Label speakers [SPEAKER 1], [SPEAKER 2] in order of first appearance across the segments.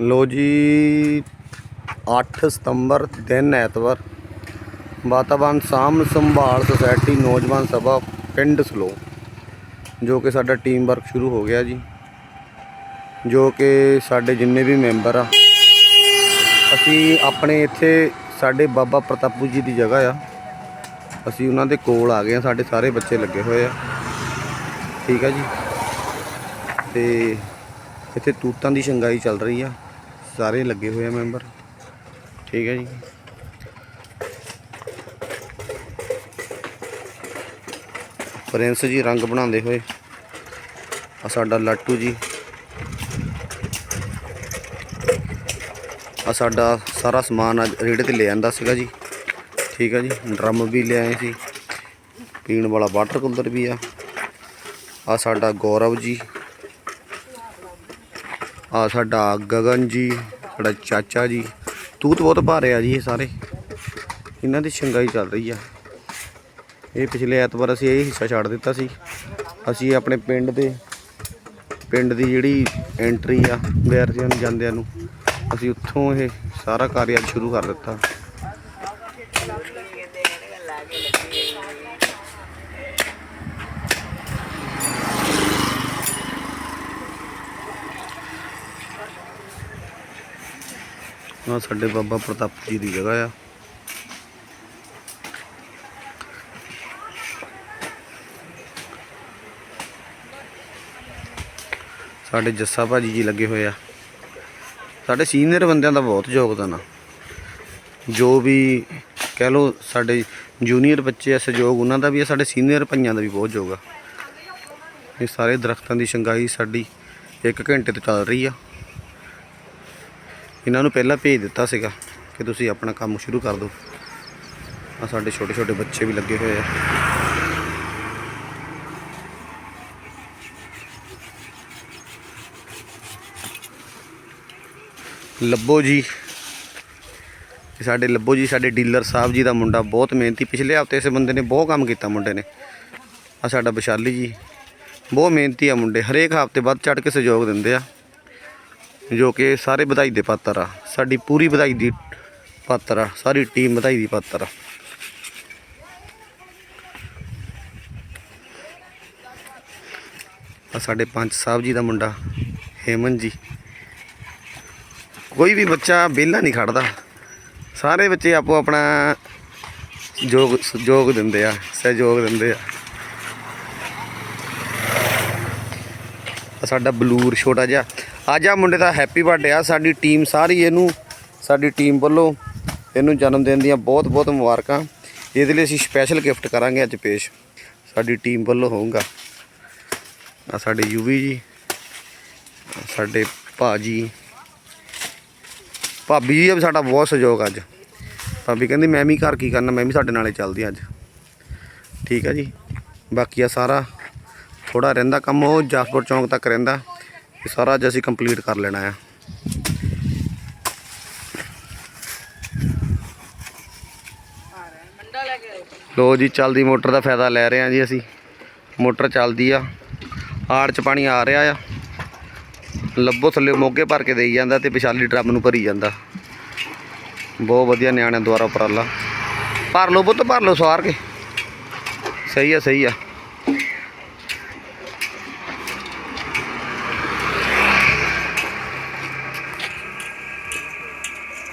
[SPEAKER 1] ਲੋ ਜੀ 8 ਸਤੰਬਰ, ਦਿਨ ਐਤਵਾਰ। ਵਾਤਾਵਰਨ, ਸਾਂਭ ਸੰਭਾਲ ਸੁਸਾਇਟੀ, ਨੌਜਵਾਨ ਸਭਾ, ਪਿੰਡ ਸਲੋ, ਜੋ ਕਿ ਸਾਡਾ ਟੀਮ ਵਰਕ ਸ਼ੁਰੂ ਹੋ ਗਿਆ ਜੀ। ਜੋ ਕਿ ਸਾਡੇ ਜਿੰਨੇ ਵੀ ਮੈਂਬਰ ਆ, ਅਸੀਂ ਆਪਣੇ ਇੱਥੇ ਸਾਡੇ ਬਾਬਾ ਪ੍ਰਤਾਪੂ ਜੀ ਦੀ ਜਗ੍ਹਾ ਆ। ਅਸੀਂ ਉਹਨਾਂ ਦੇ ਕੋਲ ਆ ਗਏ ਆ, ਸਾਡੇ ਸਾਰੇ ਬੱਚੇ ਲੱਗੇ ਹੋਏ ਆ। ਠੀਕ ਆ ਜੀ। ਤੇ ਇੱਥੇ ਤੂਤਾਂ ਦੀ ਸ਼ੰਗਾਈ ਚੱਲ ਰਹੀ ਆ। ਸਾਰੇ ਲੱਗੇ ਹੋਏ ਆ ਮੈਂਬਰ। ਠੀਕ ਹੈ ਜੀ। ਪ੍ਰਿੰਸ ਜੀ ਰੰਗ ਬਣਾਉਂਦੇ ਹੋਏ। ਆ ਸਾਡਾ ਲਾਟੂ ਜੀ। ਆ ਸਾਡਾ ਸਾਰਾ ਸਮਾਨ ਅੱਜ ਰੇੜੇ ਤੇ ਲੈ ਆਂਦਾ ਸੀਗਾ ਜੀ। ਠੀਕ ਹੈ ਜੀ, ਡਰਮ ਵੀ ਲੈ ਆਏ ਸੀ। ਪੀਣ ਵਾਲਾ ਵਾਟਰ ਕੂਲਰ ਵੀ ਆ। ਆ ਸਾਡਾ ਗੌਰਵ ਜੀ। ਆ ਸਾਡਾ ਗਗਨ ਜੀ, ਸਾਡਾ ਚਾਚਾ ਜੀ। ਤੂਤ ਬਹੁਤ ਭਾਰੇ ਆ ਜੀ ਇਹ ਸਾਰੇ। ਇਹਨਾਂ ਦੀ ਸ਼ੰਗਾਈ ਚੱਲ ਰਹੀ ਆ। ਇਹ ਪਿਛਲੇ ਐਤਵਾਰ ਅਸੀਂ ਇਹ ਹਿੱਸਾ ਛੱਡ ਦਿੱਤਾ ਸੀ। ਅਸੀਂ ਆਪਣੇ ਪਿੰਡ ਦੇ, ਪਿੰਡ ਦੀ ਜਿਹੜੀ ਐਂਟਰੀ ਆ, ਵਿਦਿਆਰਥੀਆਂ ਨੂੰ, ਜਾਂਦਿਆਂ ਨੂੰ, ਅਸੀਂ ਉੱਥੋਂ ਇਹ ਸਾਰਾ ਕਾਰਜ ਸ਼ੁਰੂ ਕਰ ਦਿੱਤਾ। ਆ ਸਾਡੇ ਬਾਬਾ ਪ੍ਰਤਾਪ ਜੀ ਦੀ ਜਗ੍ਹਾ ਆ। ਸਾਡੇ ਜੱਸਾ ਭਾਜੀ ਜੀ ਲੱਗੇ ਹੋਏ ਆ। ਸਾਡੇ ਸੀਨੀਅਰ ਬੰਦਿਆਂ ਦਾ ਬਹੁਤ ਯੋਗਦਾਨ ਆ। ਜੋ ਵੀ ਕਹਿ ਲਓ ਸਾਡੇ ਜੂਨੀਅਰ ਬੱਚੇ ਆ, ਸਹਿਯੋਗ ਉਹਨਾਂ ਦਾ ਵੀ ਆ, ਸਾਡੇ ਸੀਨੀਅਰ ਭਾਈਆਂ ਦਾ ਵੀ ਬਹੁਤ ਯੋਗ ਆ। ਇਹ ਸਾਰੇ ਦਰਖਤਾਂ ਦੀ ਸ਼ੰਗਾਈ ਸਾਡੀ 1 ਘੰਟੇ ਤੋਂ ਚੱਲ ਰਹੀ ਆ। ਇਹਨਾਂ ਨੂੰ ਪਹਿਲਾਂ ਭੇਜ ਦਿੱਤਾ ਸੀਗਾ ਕਿ ਤੁਸੀਂ ਆਪਣਾ ਕੰਮ ਸ਼ੁਰੂ ਕਰ ਦਿਓ। ਆ ਸਾਡੇ ਛੋਟੇ ਛੋਟੇ ਬੱਚੇ ਵੀ ਲੱਗੇ ਹੋਏ ਆ। ਲੱਭੋ ਜੀ। ਸਾਡੇ ਲੱਭੋ ਜੀ, ਸਾਡੇ ਡੀਲਰ ਸਾਹਿਬ ਜੀ ਦਾ ਮੁੰਡਾ ਬਹੁਤ ਮਿਹਨਤੀ, ਪਿਛਲੇ ਹਫ਼ਤੇ ਇਸ ਬੰਦੇ ਨੇ ਬਹੁਤ ਕੰਮ ਕੀਤਾ ਮੁੰਡੇ ਨੇ। ਆ ਸਾਡਾ ਵਿਸ਼ਾਲੀ ਜੀ, ਬਹੁਤ ਮਿਹਨਤੀ ਆ ਮੁੰਡੇ, ਹਰੇਕ ਹਫ਼ਤੇ ਵੱਧ ਚੜ ਕੇ ਸਹਿਯੋਗ ਦਿੰਦੇ ਆ। ਜੋ ਕਿ ਸਾਰੇ ਵਧਾਈ ਦੇ ਪਾਤਰ ਆ। ਸਾਡੀ ਪੂਰੀ ਵਧਾਈ ਦੀ ਪਾਤਰ ਆ। ਸਾਰੀ ਟੀਮ ਵਧਾਈ ਦੀ ਪਾਤਰ ਆ। ਆ ਸਾਡੇ ਪੰਚ ਸਾਹਿਬ ਜੀ ਦਾ ਮੁੰਡਾ ਹੇਮਨ ਜੀ। ਕੋਈ ਵੀ ਬੱਚਾ ਵਿਹਲਾ ਨਹੀਂ ਖੜਦਾ। ਸਾਰੇ ਬੱਚੇ ਆਪੋ ਆਪਣਾ ਯੋਗ, ਸਹਿਯੋਗ ਦਿੰਦੇ ਆ, ਸਹਿਯੋਗ ਦਿੰਦੇ ਆ। ਸਾਡਾ ਬਲੂਰ ਛੋਟਾ ਜਿਹਾ। ਅੱਜ ਆ ਮੁੰਡੇ ਦਾ ਹੈਪੀ ਬਰਥਡੇ ਆ। ਸਾਡੀ ਟੀਮ ਸਾਰੀ ਇਹਨੂੰ, ਸਾਡੀ ਟੀਮ ਵੱਲੋਂ ਇਹਨੂੰ ਜਨਮ ਦਿਨ ਦੀਆਂ ਬਹੁਤ ਬਹੁਤ ਮੁਬਾਰਕਾਂ। ਇਹਦੇ ਲਈ ਅਸੀਂ ਸਪੈਸ਼ਲ ਗਿਫਟ ਕਰਾਂਗੇ ਅੱਜ ਪੇਸ਼। ਸਾਡੀ ਟੀਮ ਵੱਲੋਂ ਹੋਊਗਾ। ਆ ਸਾਡੇ ਯੂਵੀ ਜੀ, ਆਹ ਸਾਡੇ ਭਾਜੀ। ਭਾਬੀ ਜੀ ਦਾ ਵੀ ਸਾਡਾ ਬਹੁਤ ਸਹਿਯੋਗ ਅੱਜ। ਭਾਬੀ ਕਹਿੰਦੀ, ਮੈਂ ਵੀ ਘਰ ਕੀ ਕਰਨਾ, ਮੈਂ ਵੀ ਸਾਡੇ ਨਾਲੇ ਚੱਲਦੀ ਅੱਜ। ਠੀਕ ਹੈ ਜੀ। ਬਾਕੀ ਆ ਸਾਰਾ ਥੋੜਾ ਰਹਿੰਦਾ ਕੰਮ, ਉਹ ਜਾਸਪੁਰ ਚੌਂਕ ਤੱਕ ਰਹਿੰਦਾ। ਇਹ ਸਾਰਾ ਅੱਜ ਅਸੀਂ ਕੰਪਲੀਟ ਕਰ ਲੈਣਾ ਆ। ਲੋ ਜੀ, ਚੱਲਦੀ ਮੋਟਰ ਦਾ ਫਾਇਦਾ ਲੈ ਰਹੇ ਆ ਜੀ ਅਸੀਂ। ਮੋਟਰ ਚੱਲਦੀ ਆ। ਆੜ ਚ ਪਾਣੀ ਆ ਰਿਹਾ ਆ। ਲੱਭੋ, ਥੱਲੇ ਮੋਗੇ ਭਰ ਕੇ ਦੇਈ ਜਾਂਦਾ ਤੇ ਵਿਸ਼ਾਲੀ ਡਰਮ ਨੂੰ ਭਰੀ ਜਾਂਦਾ। ਬਹੁਤ ਵਧੀਆ ਨਿਆਣਿਆਂ ਦੁਆਰਾ ਉਪਰਾਲਾ। ਭਰ ਲਓ ਪੁੱਤ, ਭਰ ਲਓ ਸਵਾਰ ਕੇ। ਸਹੀ ਆ ਸਹੀ ਆ
[SPEAKER 2] ਪਾਣੀ ਪਈ ਆ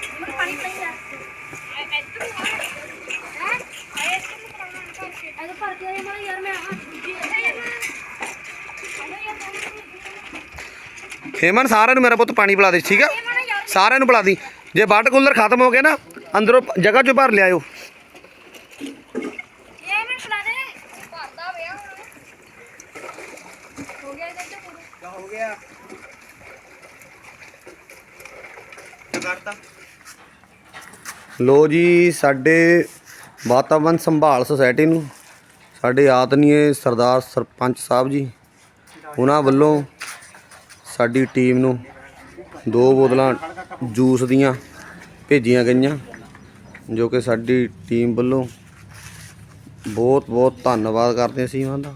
[SPEAKER 2] ਇੱਧਰ ਹੈ ਆਏ ਇੱਧਰ ਨੂੰ ਕਰਾਉਣਾ ਇਹਦੇ ਭਰ ਕੇ ਆਇਆ ਮੈਂ ਯਾਰ ਮੈਂ ਆ ਜੀ
[SPEAKER 1] ਹੇਮਨ, ਸਾਰਿਆਂ ਨੂੰ ਮੇਰਾ ਪੁੱਤ ਪਾਣੀ ਪਿਲਾ ਦੇ, ਠੀਕ ਆ? ਸਾਰਿਆਂ ਨੂੰ ਪਿਲਾ ਦੀ। ਜੇ ਵਾਟਰ ਕੂਲਰ ਖਤਮ ਹੋ ਗਿਆ ਨਾ, ਅੰਦਰੋਂ ਜਗ੍ਹਾ ਚੋਂ ਭਰ ਲਿਆਇਓ।
[SPEAKER 2] ਹੋ ਗਿਆ। ਇਹਦੇ
[SPEAKER 1] ਲੋ ਜੀ, ਸਾਡੇ ਵਾਤਾਵਰਣ ਸੰਭਾਲ ਸੁਸਾਇਟੀ ਨੂੰ, ਸਾਡੇ ਆਦਰਨੀਏ ਸਰਦਾਰ ਸਰਪੰਚ ਸਾਹਿਬ ਜੀ, ਉਹਨਾਂ ਵੱਲੋਂ ਸਾਡੀ ਟੀਮ ਨੂੰ ਦੋ ਬੋਤਲਾਂ ਜੂਸ ਦੀਆਂ ਭੇਜੀਆਂ ਗਈਆਂ, ਜੋ ਕਿ ਸਾਡੀ ਟੀਮ ਵੱਲੋਂ ਬਹੁਤ ਬਹੁਤ ਧੰਨਵਾਦ ਕਰਦੇ ਅਸੀਂ ਉਹਨਾਂ ਦਾ,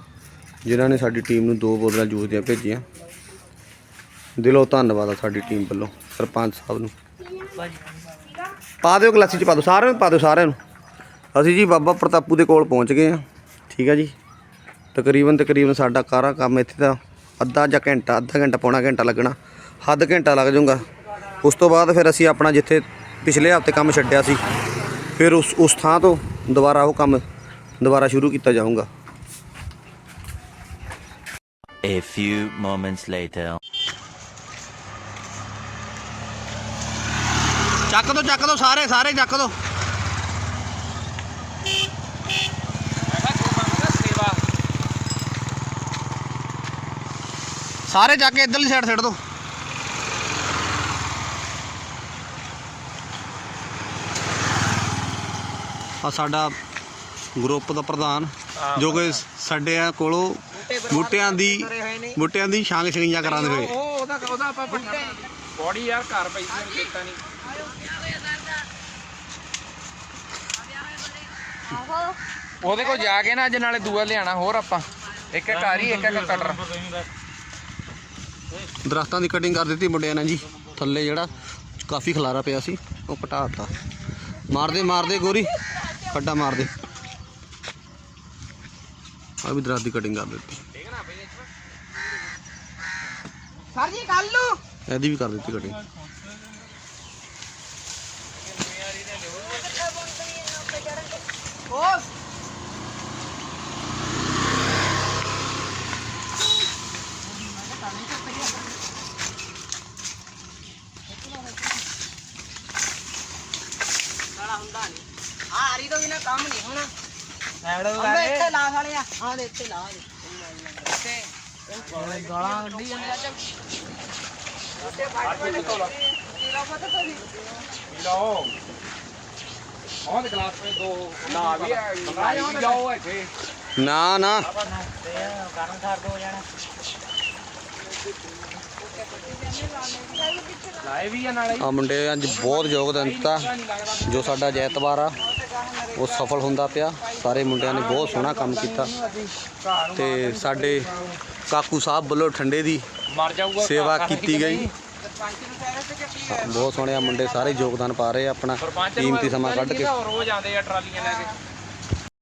[SPEAKER 1] ਜਿਨ੍ਹਾਂ ਨੇ ਸਾਡੀ ਟੀਮ ਨੂੰ ਦੋ ਬੋਤਲਾਂ ਜੂਸ ਦੀਆਂ ਭੇਜੀਆਂ। ਦਿਲੋਂ ਧੰਨਵਾਦ ਆ ਸਾਡੀ ਟੀਮ ਵੱਲੋਂ, ਸਰਪੰਚ ਸਾਹਿਬ ਨੂੰ। ਪਾ ਦਿਓ ਗਲਾਸੀ ਚ, ਪਾ ਦਿਓ। ਸਾਰਿਆਂ ਨੂੰ, ਪਾ ਦਿਓ ਸਾਰਿਆਂ ਨੂੰ। ਅਸੀਂ ਜੀ ਬਾਬਾ ਪ੍ਰਤਾਪੂ ਦੇ ਕੋਲ ਪਹੁੰਚ ਗਏ ਆ ਠੀਕ ਆ ਜੀ? ਤਕਰੀਬਨ ਤਕਰੀਬਨ ਸਾਡਾ ਕਾਰਾ ਕੰਮ ਇੱਥੇ ਦਾ ਅੱਧਾ ਜਾਂ ਘੰਟਾ, ਅੱਧਾ ਘੰਟਾ ਪੌਣਾ ਘੰਟਾ ਲੱਗਣਾ। ਹੱਦ ਘੰਟਾ ਲੱਗ ਜਾਊਗਾ। ਉਸ ਤੋਂ ਬਾਅਦ ਫਿਰ ਅਸੀਂ ਆਪਣਾ ਜਿੱਥੇ ਪਿਛਲੇ ਹਫ਼ਤੇ ਕੰਮ ਛੱਡਿਆ ਸੀ, ਫਿਰ ਉਸ ਉਸ ਥਾਂ ਤੋਂ ਦੁਬਾਰਾ ਉਹ ਕੰਮ ਦੁਬਾਰਾ ਸ਼ੁਰੂ ਕੀਤਾ ਜਾਊਗਾ।
[SPEAKER 3] A few moments later.
[SPEAKER 1] ਚੱਕ ਦੋ ਚੱਕ ਦੋ ਸਾਰੇ ਸਾਰੇ ਚੱਕ ਦੋ। ਸਾਰੇ ਚੱਕ ਕੇ ਇਧਰਲੀ ਸਾਈਡ ਛੱਡ ਦੋ। ਆ ਸਾਡਾ ਗਰੁੱਪ ਦਾ ਪ੍ਰਧਾਨ ਜੋ ਕਿ ਸਾਡੇ ਆ ਕੋਲੋਂ ਬੂਟਿਆਂ ਦੀ ਬੂਟਿਆਂ ਦੀ ਛਾਂਗ ਛਿੰਗੀਆਂ ਕਰਾਉਂਦੇ ਹੋਏ।
[SPEAKER 4] ਉਹ ਉਹਦਾ ਉਹਦਾ ਆਪਾਂ ਬੋਡੀ ਯਾਰ ਘਰ ਪਈ ਸੀ ਕੀਤਾ ਨਹੀਂ
[SPEAKER 2] ਆਹੋ
[SPEAKER 4] ਉਹਦੇ ਕੋਲ ਜਾ ਕੇ ਨਾ ਅੱਜ ਨਾਲੇ ਦੂਆ ਲਿਆਣਾ ਹੋਰ ਆਪਾਂ। ਇੱਕ ਇੱਕ ਹੀ ਇੱਕ ਇੱਕ ਕਟਰ
[SPEAKER 1] ਦਰਖਤਾਂ ਦੀ ਕਟਿੰਗ ਕਰ ਦਿੱਤੀ ਮੁੰਡਿਆਂ ਨੇ ਜੀ। ਥੱਲੇ ਜਿਹੜਾ ਕਾਫੀ ਖਲਾਰਾ ਪਿਆ ਸੀ ਉਹ ਘਟਾ ਦਿੱਤਾ। ਮਾਰਦੇ ਮਾਰਦੇ ਗੋਰੀ ਖੱਡਾ ਮਾਰਦੇ। ਆ ਵੀ ਦਰਖਤ ਦੀ ਕਟਿੰਗ ਕਰ ਦਿੱਤੀ।
[SPEAKER 4] ਸਰ ਜੀ ਕੱਲ ਨੂੰ
[SPEAKER 1] ਇਹਦੀ ਵੀ ਕਰ ਦਿੱਤੀ ਕਟਿੰਗ
[SPEAKER 5] ਆਰੀ ਤੋਂ ਬਿਨਾ ਕੰਮ ਨਹੀਂ ਹੋਣਾ। ਅੰਬੇ ਇੱਥੇ ਲਾ ਸਾਲੇ ਆ। ਆ ਦੇ ਇੱਥੇ ਲਾ ਦੇ ਗਾਲਾਂ ਕੱਢੀ ਜਾਂਦੇ ਆ। ਚੱਲ
[SPEAKER 4] ਲਓ। ਆਹ ਦੇ ਗਲਾਸ ਵਿੱਚ ਦੋ ਨਾ ਵੀ ਆ ਜਾਓ ਇੱਥੇ।
[SPEAKER 1] ਨਾ
[SPEAKER 4] ਆ
[SPEAKER 1] ਮੁੰਡੇ ਅੱਜ ਬਹੁਤ ਯੋਗਦਾਨ ਦਿੱਤਾ। ਜੋ ਸਾਡਾ ਜੈਤਵਾਰ ਆ ਉਹ ਸਫਲ ਹੁੰਦਾ ਪਿਆ। ਸਾਰੇ ਮੁੰਡਿਆਂ ਨੇ ਬਹੁਤ ਸੋਹਣਾ ਕੰਮ ਕੀਤਾ। ਤੇ ਸਾਡੇ ਕਾਕੂ ਸਾਹਿਬ ਵੱਲੋਂ ਠੰਡੇ ਦੀ ਸੇਵਾ ਕੀਤੀ ਗਈ। ਬਹੁਤ ਸੋਹਣੇ ਆ ਮੁੰਡੇ ਸਾਰੇ ਯੋਗਦਾਨ ਪਾ ਰਹੇ ਆ ਆਪਣਾ। ਕੀਮਤੀ ਸਮਾਂ ਕੱਢ ਕੇ।
[SPEAKER 4] ਰੋਜ਼ ਆਉਂਦੇ ਆ ਟਰਾਲੀਆਂ ਲੈ ਕੇ।